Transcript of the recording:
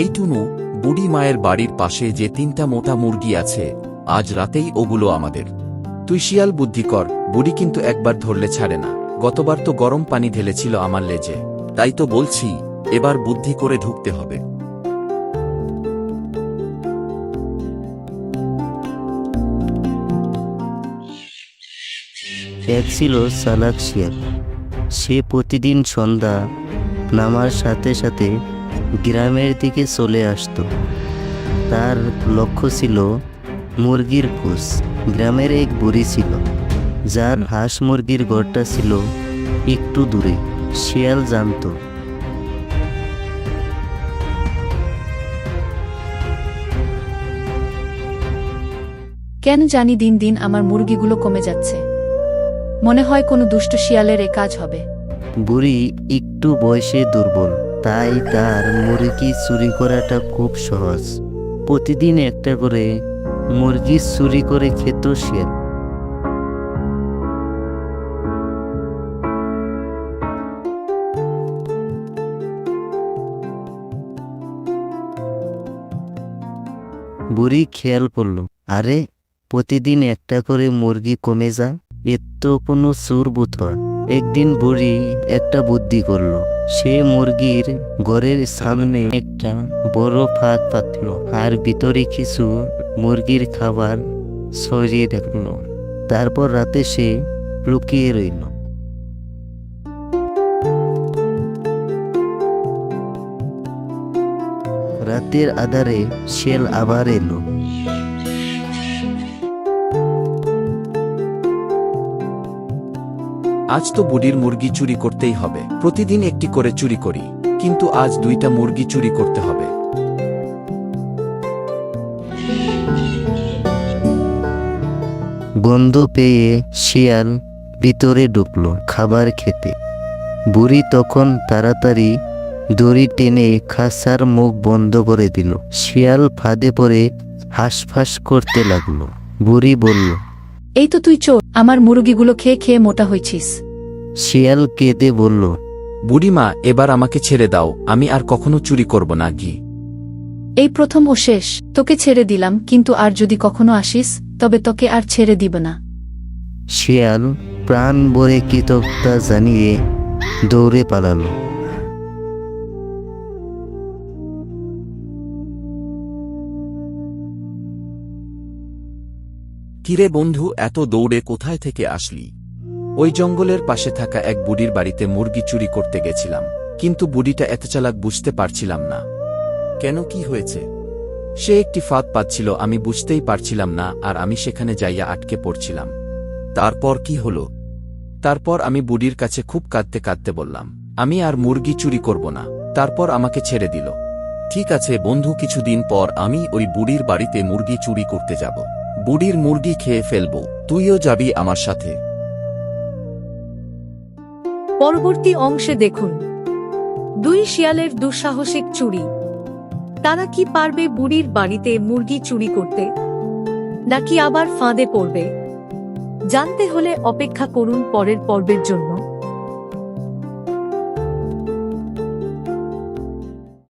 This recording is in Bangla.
এই টুনু বুড়ি মায়ের বাড়ির পাশে যে তিনটা মোটা মুরগি আছে, আজ রাতেই ওগুলো আমাদের। তুই শিয়াল বুদ্ধি কর, বুড়ি কিন্তু একবার ধরলে ছাড়ে না। গতবার তো গরম পানি ঢেলেছিল আমার লেজে। তাই তো বলছি, এবার বুদ্ধি করে ঢুকতে হবে। এক ছিল চালাক শিয়াল। সে প্রতিদিন সন্ধ্যা নামার সাথে সাথে গ্রামের দিকে চলে আসতো। তার লক্ষ্য ছিল মুরগির খোঁজ। গ্রামের এক বুড়ি ছিল যার হাঁস মুরগির ঘরটা ছিল একটু দূরে। শিয়াল জানতো কেন জানি দিন দিন আমার মুরগিগুলো কমে যাচ্ছে। মনে হয় কোনো দুষ্ট শিয়ালের এ কাজ হবে। বুড়ি একটু বয়সে দুর্বল তাই তার মুরগি চুরি করাটা খুব সহজ। প্রতিদিন একটা করে মুরগি চুরি করে খেত সে। বুড়ি খেয়াল করল, আরে, প্রতিদিন একটা করে মুরগি কমে যা, এর তো কোনো চোর বুথর একদিন বুড়ি একটা বুদ্ধি করল সে মুরগির ঘরের সামনে একটা বড় ফাঁক পাতল আর ভিতরে কিছু মুরগির খাবার ছড়িয়ে রাখল তারপর রাতে সে লুকিয়ে রইল। রাতের আধারে শেল আবার এলো। আজ তো বুড়ির মুরগি চুরি করতেই হবে। প্রতিদিন একটি করে চুরি করি, কিন্তু আজ দুইটা মুরগি চুরি করতে হবে। গন্ধ পেয়ে শিয়াল ভিতরে ঢুকলো খাবার খেতে। বুড়ি তখন তাড়াতাড়ি দড়ি টেনে খাসার মুখ বন্ধ করে দিল। শিয়াল ফাঁদে পড়ে হাঁসফাঁস করতে লাগল। বুড়ি বলল এই তো তুই চোর আমার মুরগিগুলো খেয়ে খেয়ে মোটা হয়েছিস। শিয়াল কেঁদে বলল বুড়িমা এবার আমাকে ছেড়ে দাও আমি আর কখনো চুরি করব না গি এই প্রথম ও শেষ তোকে ছেড়ে দিলাম কিন্তু আর যদি কখনো আসিস তবে তোকে আর ছেড়ে দিব না। শিয়াল প্রাণ ভরে কৃতজ্ঞতা জানিয়ে দৌড়ে পালালো। কিরে বন্ধু, এত দৌড়ে কোথায় থেকে আসলি? ওই জঙ্গলের পাশে থাকা এক বুড়ির বাড়িতে মুরগি চুরি করতে গেছিলাম, কিন্তু বুড়িটা এত চালাক বুঝতে পারছিলাম না। কেন, কি হয়েছে? সে একটি ফাঁদ পাচ্ছিল, আমি বুঝতেই পারছিলাম না, আর আমি সেখানে যাইয়া আটকে পড়ছিলাম। তারপর কি হল? তারপর আমি বুড়ির কাছে খুব কাঁদতে কাঁদতে বললাম, আমি আর মুরগি চুরি করব না। তারপর আমাকে ছেড়ে দিল। ঠিক আছে বন্ধু, কিছুদিন পর আমি ওই বুড়ির বাড়িতে মুরগি চুরি করতে যাব। বুড়ির মুরগি খেয়ে ফেলব, তুইও যাবি আমার সাথে। পরবর্তী অংশে দেখুন। দুই শিয়ালের দুঃসাহসিক চুরি। তারা কি পারবে বুড়ির বাড়িতে মুরগি চুরি করতে? নাকি আবার ফাঁদে পড়বে? জানতে হলে অপেক্ষা করুন পরের পর্বের জন্য।